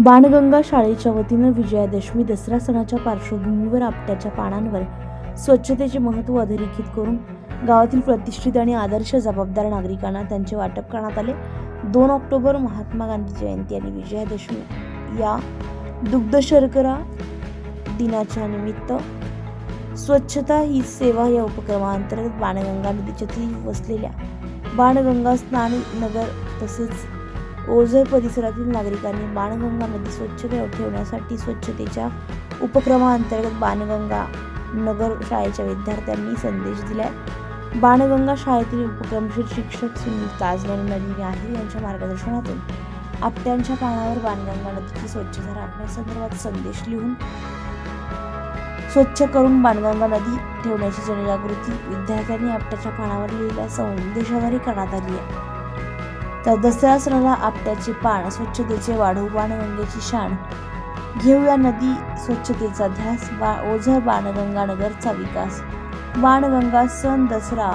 बाणगंगा शाळेच्या वतीनं विजयादशमी दसरा सणाच्या पार्श्वभूमीवर आपट्याच्या पानांवर स्वच्छतेचे महत्त्व अधोरेखित करून गावातील प्रतिष्ठित आणि आदर्श जबाबदार नागरिकांना त्यांचे वाटप करण्यात आले. दोन ऑक्टोबर महात्मा गांधी जयंती आणि विजयादशमी या दुग्ध शर्करा दिनाच्या निमित्त स्वच्छता ही सेवा या उपक्रमाअंतर्गत बाणगंगा नदीच्या तीरी वसलेल्या बाणगंगा स्नान नगर तसेच ओझर परिसरातील नागरिकांनी बाणगंगा नदी स्वच्छ ठेवण्यासाठी स्वच्छतेच्या उपक्रमाअंतर्गत बाणगंगा नगर शाळेच्या विद्यार्थ्यांनी संदेश दिला बाणगंगा शाळेतील उपक्रमशील शिक्षक सुनील ताजन नदी नलिनी यांच्या मार्गदर्शनातून आपट्यांच्या पानावर बाणगंगा नदीची स्वच्छता राखण्यासंदर्भात संदेश लिहून स्वच्छ करून बाणगंगा नदी ठेवण्याची जनजागृती विद्यार्थ्यांनी आपट्याच्या पानावर लिहिलेल्या संदेशाद्वारे करण्यात आली आहे. तर दसरा सणाला आपट्याचे पान स्वच्छतेचे वाढवू बाणगंगेची शान घेऊया नदी स्वच्छतेचा ध्यास बा ओझर बाणगंगा नगरचा विकास. बाणगंगा सण दसरा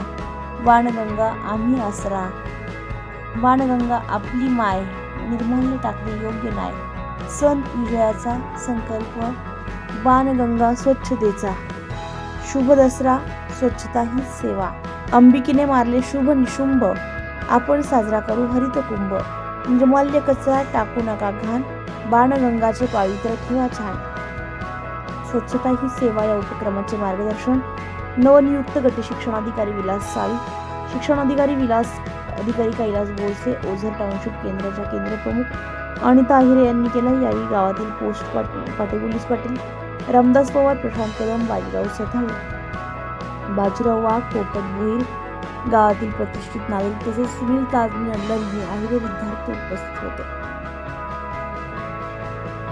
बाणगंगा आम्ही आसरा. बाणगंगा आपली माय निर्मल्य टाकणे योग्य नाही सण विजयाचा संकल्प बाणगंगा स्वच्छतेचा. शुभ दसरा स्वच्छता ही सेवा. अंबिकेने मारले शुभ निशुंभ. आपण साजरा करू हरित कुंभ निर्माल्य कचरा टाकू नका घाण बाणगंगाचे पावित्र्य ठेवा छान. स्वच्छता ही सेवा या उपक्रमाचे मार्गदर्शन. नवनियुक्त गट शिक्षणाधिकारी विलास साळी शिक्षणाधिकारी विलास अधिकारी कैलास बोरसे ओझर टाउनशिप केंद्राच्या केंद्रप्रमुख अनिता आहिरे यांनी केलं. यावेळी गावातील पोस्ट पाटील पाटील पोलीस पाटील रामदास पवार प्रशांत कदम बाजीराव सथाळे बाजीराव वाघ पोपट भोईर गावातील प्रतिष्ठित नागरिक तसेच सुनील ताजमी अडलर आहिरे विद्यार्थी उपस्थित होते.